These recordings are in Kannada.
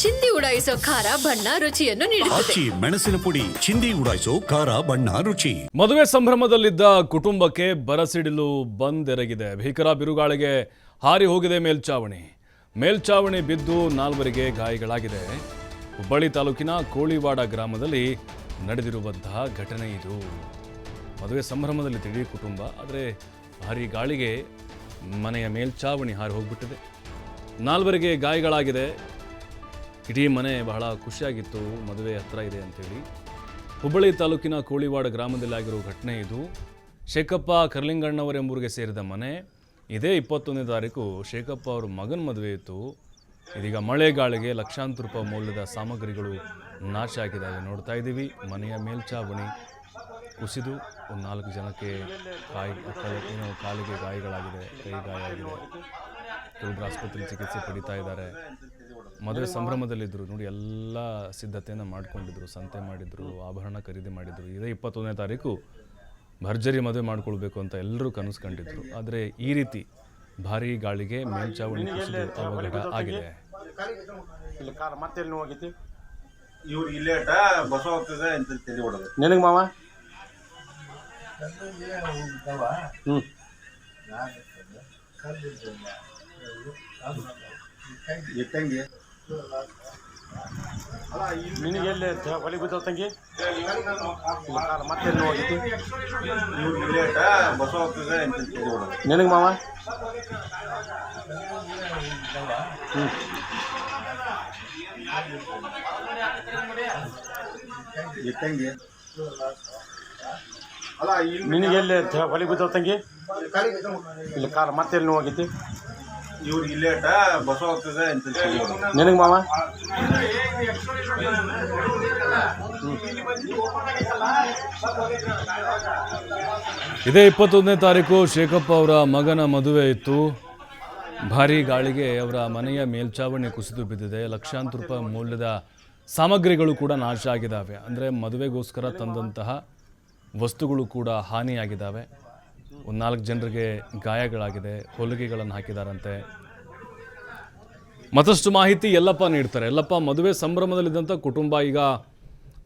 ಚಿಂದಿ ಉಡಾಯಿಸೋ ಖಾರ ಬಣ್ಣ ರುಚಿಯನ್ನು ನೀಡುತ್ತದೆ. ಆಚಿ ಮೆಣಸಿನ ಪುಡಿ ಚಿಂದಿ ಉಡಾಯಿಸೋ ಖಾರ ಬಣ್ಣ ರುಚಿ. ಮದುವೆ ಸಂಭ್ರಮದಲ್ಲಿದ್ದ ಕುಟುಂಬಕ್ಕೆ ಬರಸಿಡಿಲು ಬಂದೆರಗಿದೆ. ಭೀಕರ ಬಿರುಗಾಳಿಗೆ ಹಾರಿ ಹೋಗಿದೆ ಮೇಲ್ಚಾವಣಿ. ಮೇಲ್ಚಾವಣಿ ಬಿದ್ದು ನಾಲ್ವರಿಗೆ ಗಾಯಗಳಾಗಿದೆ. ಹುಬ್ಬಳ್ಳಿ ತಾಲೂಕಿನ ಕೋಳಿವಾಡ ಗ್ರಾಮದಲ್ಲಿ ನಡೆದಿರುವಂತಹ ಘಟನೆ ಇದು. ಮದುವೆ ಸಂಭ್ರಮದಲ್ಲಿ ತಿಳಿ ಕುಟುಂಬ ಆದರೆ ಭಾರಿ ಗಾಳಿಗೆ ಮನೆಯ ಮೇಲ್ಚಾವಣಿ ಹಾರಿ ಹೋಗ್ಬಿಟ್ಟಿದೆ. ನಾಲ್ವರಿಗೆ ಗಾಯಗಳಾಗಿದೆ. ಇಡೀ ಮನೆ ಬಹಳ ಖುಷಿಯಾಗಿತ್ತು, ಮದುವೆ ಹತ್ತಿರ ಇದೆ ಅಂತೇಳಿ. ಹುಬ್ಬಳ್ಳಿ ತಾಲೂಕಿನ ಕೋಳಿವಾಡ ಗ್ರಾಮದಲ್ಲಿ ಆಗಿರೋ ಘಟನೆ ಇದು. ಶೇಖಪ್ಪ ಕರ್ಲಿಂಗಣ್ಣವರೆಂಬೂರಿಗೆ ಸೇರಿದ ಮನೆ. ಇದೇ ಇಪ್ಪತ್ತೊಂದನೇ ತಾರೀಕು ಶೇಖಪ್ಪ ಅವರ ಮಗನ ಮದುವೆ ಇತ್ತು. ಇದೀಗ ಮಳೆ ಗಾಳಿಗೆ ಲಕ್ಷಾಂತರ ರೂಪಾಯಿ ಮೌಲ್ಯದ ಸಾಮಗ್ರಿಗಳು ನಾಶ ಆಗಿದ್ದಾವೆ ನೋಡ್ತಾ ಇದ್ದೀವಿ. ಮನೆಯ ಮೇಲ್ಚಾವಣಿ ಕುಸಿದು ಒಂದು ನಾಲ್ಕು ಜನಕ್ಕೆ ಕಾಯಿ ಏನು ಕಾಲಿಗೆ ಗಾಯಗಳಾಗಿದೆ, ಕೈ ಗಾಯ ಆಗಿದೆ. ಕೆಲವರು ಚಿಕಿತ್ಸೆ ಪಡಿತಾ ಇದ್ದಾರೆ. ಮದುವೆ ಸಂಭ್ರಮದಲ್ಲಿದ್ದರು ನೋಡಿ ಎಲ್ಲ ಸಿದ್ಧತೆಯನ್ನು ಮಾಡ್ಕೊಂಡಿದ್ರು ಸಂತೆ ಮಾಡಿದ್ರು ಆಭರಣ ಖರೀದಿ ಮಾಡಿದ್ರು. ಇದೇ ಇಪ್ಪತ್ತೊಂದನೇ ತಾರೀಕು ಭರ್ಜರಿ ಮದುವೆ ಮಾಡ್ಕೊಳ್ಬೇಕು ಅಂತ ಎಲ್ಲರೂ ಕನಸು ಕಂಡಿದ್ರು ಆದರೆ ಈ ರೀತಿ ಭಾರಿ ಗಾಳಿಗೆ ಮೇಲ್ಚಾವಣಿ ಕುಸಿದು ಅವಘಡ ಆಗಿದೆ. ನಿನಗೆ ಮಾವ? ಹ್ಞೂ ಇಟ್ಟಂಗೆ ನಿನಗೆ ಎಲ್ಲಿ ಹೊಲಿ ಬಿದ್ದಾವ ತಂಗಿ? ಮತ್ತೆ ನಿನಗೆ ಮಾವ? ಹ್ಞೂ ಎಲ್ಲಿ ಹೊಲಿ ಬಿದ್ದಾವ ತಂಗಿ? ಇಲ್ಲಿ ಕಾರ್ ಮತ್ತೆ ಎಲ್ಲಿ ಇವ್ರು ಬಸವ ಬಸ್ ಹೋಗ್ತದೆ ಅಂತ ನಿನಗೆ ಮಾವ? ಇದೇ ಇಪ್ಪತ್ತೊಂದನೇ ತಾರೀಕು ಶೇಖಪ್ಪ ಅವರ ಮಗನ ಮದುವೆ ಇತ್ತು. ಭಾರೀ ಗಾಳಿಗೆ ಅವರ ಮನೆಯ ಮೇಲ್ಚಾವಣಿ ಕುಸಿದು ಬಿದ್ದಿದೆ. ಲಕ್ಷಾಂತರ ರೂಪಾಯಿ ಮೌಲ್ಯದ ಸಾಮಗ್ರಿಗಳು ಕೂಡ ನಾಶ ಆಗಿದ್ದಾವೆ. ಅಂದರೆ ಮದುವೆಗೋಸ್ಕರ ತಂದಂತಹ ವಸ್ತುಗಳು ಕೂಡ ಹಾನಿಯಾಗಿದ್ದಾವೆ. ಒಂದು ನಾಲ್ಕು ಜನರಿಗೆ ಗಾಯಗಳಾಗಿದೆ, ಹೊಲಿಗೆಗಳನ್ನು ಹಾಕಿದಾರಂತೆ. ಮತ್ತಷ್ಟು ಮಾಹಿತಿ ಎಲ್ಲಪ್ಪ ನೀಡ್ತಾರೆ. ಎಲ್ಲಪ್ಪ ಮದುವೆ ಸಂಭ್ರಮದಲ್ಲಿದ್ದಂಥ ಕುಟುಂಬ ಈಗ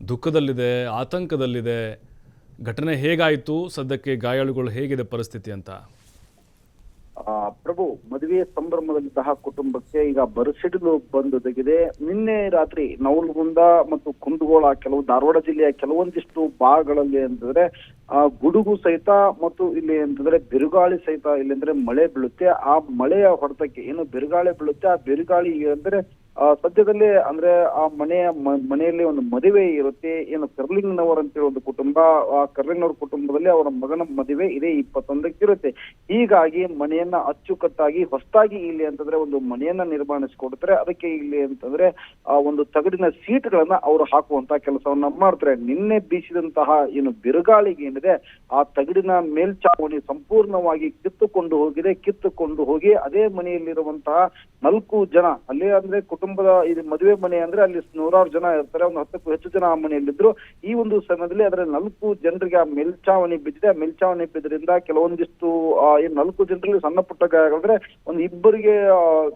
ದುಃಖದಲ್ಲಿದೆ, ಆತಂಕದಲ್ಲಿದೆ. ಘಟನೆ ಹೇಗಾಯಿತು? ಸದ್ಯಕ್ಕೆ ಗಾಯಾಳುಗಳು ಹೇಗಿದೆ ಪರಿಸ್ಥಿತಿ ಅಂತ? ಪ್ರಭು ಮದುವೆ ಸಂಭ್ರಮದಲ್ಲಿದ್ದ ಕುಟುಂಬಕ್ಕೆ ಈಗ ಬರಸಿಡಿಲು ಬಂದೊದಗಿದೆ ನಿನ್ನೆ ರಾತ್ರಿ ನವಲಗುಂದ ಮತ್ತು ಕುಂದಗೋಳ ಕೆಲವು ಧಾರವಾಡ ಜಿಲ್ಲೆಯ ಕೆಲವೊಂದಿಷ್ಟು ಭಾಗಗಳಲ್ಲಿ ಅಂತಂದ್ರೆ ಆ ಗುಡುಗು ಸಹಿತ ಮತ್ತು ಇಲ್ಲಿ ಅಂತಂದ್ರೆ ಬಿರುಗಾಳಿ ಸಹಿತ ಇಲ್ಲಿ ಅಂದ್ರೆ ಮಳೆ ಬೀಳುತ್ತೆ. ಆ ಮಳೆಯ ಹೊಡೆತಕ್ಕೆ ಏನು ಬಿರುಗಾಳಿ ಬೀಳುತ್ತೆ? ಆ ಬಿರುಗಾಳಿ ಅಂದ್ರೆ ಸದ್ಯದಲ್ಲೇ ಅಂದ್ರೆ ಆ ಮನೆಯ ಮನೆಯಲ್ಲಿ ಒಂದು ಮದುವೆ ಇರುತ್ತೆ, ಏನು ಕರ್ಲಿಂಗ್ನವರ್ ಅಂತೇಳಿ ಒಂದು ಕುಟುಂಬ, ಆ ಕರ್ಲಿಂಗ್ನವರ ಕುಟುಂಬದಲ್ಲಿ ಅವರ ಮಗನ ಮದುವೆ ಇದೇ, ಇಪ್ಪತ್ತೊಂದಕ್ಕೆ ಇರುತ್ತೆ. ಹೀಗಾಗಿ ಮನೆಯನ್ನ ಅಚ್ಚುಕಟ್ಟಾಗಿ ಹೊಸದಾಗಿ ಇಲ್ಲಿ ಅಂತಂದ್ರೆ ಒಂದು ಮನೆಯನ್ನ ನಿರ್ಮಾಣಿಸಿಕೊಡ್ತಾರೆ. ಅದಕ್ಕೆ ಇಲ್ಲಿ ಅಂತಂದ್ರೆ, ಆ, ಒಂದು ತಗಡಿನ ಸೀಟ್ಗಳನ್ನ ಅವರು ಹಾಕುವಂತ ಕೆಲಸವನ್ನ ಮಾಡ್ತಾರೆ. ನಿನ್ನೆ ಬೀಸಿದಂತಹ ಏನು ಬಿರುಗಾಳಿಗೆ ಏನಿದೆ, ಆ ತಗಡಿನ ಮೇಲ್ಚಾವಣಿ ಸಂಪೂರ್ಣವಾಗಿ ಕಿತ್ತುಕೊಂಡು ಹೋಗಿದೆ, ಕಿತ್ತುಕೊಂಡು ಹೋಗಿ ಅದೇ ಮನೆಯಲ್ಲಿರುವಂತಹ ನಾಲ್ಕು ಜನ, ಅಲ್ಲಿ ಅಂದ್ರೆ ಕುಟುಂಬದ ಇದು ಮದುವೆ ಮನೆ ಅಂದ್ರೆ ಅಲ್ಲಿ ನೂರಾರು ಜನ ಇರ್ತಾರೆ, ಒಂದು ಹತ್ತಕ್ಕೂ ಹೆಚ್ಚು ಜನ ಆ ಮನೆಯಲ್ಲಿದ್ರು. ಈ ಒಂದು ಸಮಯದಲ್ಲಿ ಅದರ ನಾಲ್ಕು ಜನರಿಗೆ ಆ ಮೇಲ್ಚಾವಣಿ ಬಿದ್ದಿದೆ. ಆ ಮೇಲ್ಚಾವಣಿ ಬಿದ್ದರಿಂದ ಕೆಲವೊಂದಿಷ್ಟು ಈ ನಾಲ್ಕು ಜನರಲ್ಲಿ ಸಣ್ಣ ಪುಟ್ಟ ಗಾಯಗಳಂದ್ರೆ ಒಂದು ಇಬ್ಬರಿಗೆ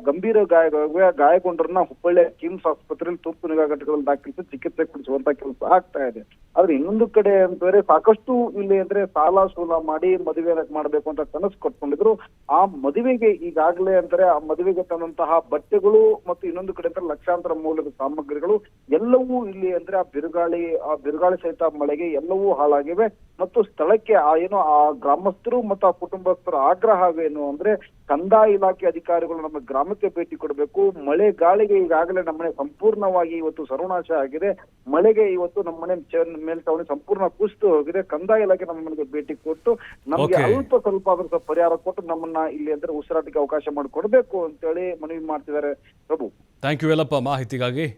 ಗಂಭೀರ ಗಾಯಗಳಾಗುವ. ಗಾಯಗೊಂಡ್ರನ್ನ ಹುಬ್ಬಳ್ಳಿ ಕಿಮ್ಸ್ ಆಸ್ಪತ್ರೆಯಲ್ಲಿ ತುರ್ತು ನಿಗಾ ಘಟಕದಲ್ಲಿ ದಾಖಲಿಸಿ ಚಿಕಿತ್ಸೆ ಕೊಡಿಸುವಂತ ಕೆಲಸ ಆಗ್ತಾ ಇದೆ. ಆದ್ರೆ ಇನ್ನೊಂದು ಕಡೆ ಅಂತಂದ್ರೆ ಸಾಕಷ್ಟು ಇಲ್ಲಿ ಅಂದ್ರೆ ಸಾಲ ಸೂಲ ಮಾಡಿ ಮದುವೆ ಮಾಡ್ಬೇಕು ಅಂತ ಕನಸು ಕಟ್ಕೊಂಡಿದ್ರು. ಆ ಮದುವೆಗೆ ಈಗಾಗಲೇ ಅಂದ್ರೆ ಆ ಮದುವೆಗೆ ತಂದಂತಹ ಬಟ್ಟೆಗಳು ಮತ್ತು ಇನ್ನೊಂದು ಕಡೆ ಅಂದ್ರೆ ಲಕ್ಷಾಂತರ ಮೌಲ್ಯದ ಸಾಮಗ್ರಿಗಳು ಎಲ್ಲವೂ ಇಲ್ಲಿ ಅಂದ್ರೆ ಆ ಬಿರುಗಾಳಿ ಆ ಬಿರುಗಾಳಿ ಸಹಿತ ಮಳೆಗೆ ಎಲ್ಲವೂ ಹಾಳಾಗಿವೆ. ಮತ್ತು ಸ್ಥಳಕ್ಕೆ ಆ ಏನು ಆ ಗ್ರಾಮಸ್ಥರು ಮತ್ತು ಆ ಕುಟುಂಬಸ್ಥರ ಆಗ್ರಹವೇನು ಅಂದ್ರೆ ಕಂದಾಯ ಇಲಾಖೆ ಅಧಿಕಾರಿಗಳು ನಮ್ಮ ಗ್ರಾಮಕ್ಕೆ ಭೇಟಿ ಕೊಡಬೇಕು. ಮಳೆ ಗಾಳಿಗೆ ಈಗಾಗಲೇ ನಮ್ಮನೆ ಸಂಪೂರ್ಣವಾಗಿ ಇವತ್ತು ಸರ್ವನಾಶ ಆಗಿದೆ. ಮಳೆಗೆ ಇವತ್ತು ನಮ್ಮನೆ ಮೇಲೆ ತಾವಣಿ ಸಂಪೂರ್ಣ ಕುಸಿತು ಹೋಗಿದೆ. ಕಂದಾಯ ಇಲಾಖೆ ನಮ್ಮ ಮನೆಗೆ ಭೇಟಿ ಕೊಟ್ಟು ನಮಗೆ. ಅಲ್ಪ ಸ್ವಲ್ಪ ಅದ್ರ ಪರಿಹಾರ ಕೊಟ್ಟು ನಮ್ಮನ್ನ ಇಲ್ಲಿ ಅಂದ್ರೆ ಉಸಿರಾಟಕ್ಕೆ ಅವಕಾಶ ಮಾಡಿಕೊಡ್ಬೇಕು ಅಂತೇಳಿ ಮನವಿ ಮಾಡ್ತಿದ್ದಾರೆ ಪ್ರಭು. ಥ್ಯಾಂಕ್ ಯು ಎಲ್ಲಪ್ಪ ಮಾಹಿತಿಗಾಗಿ.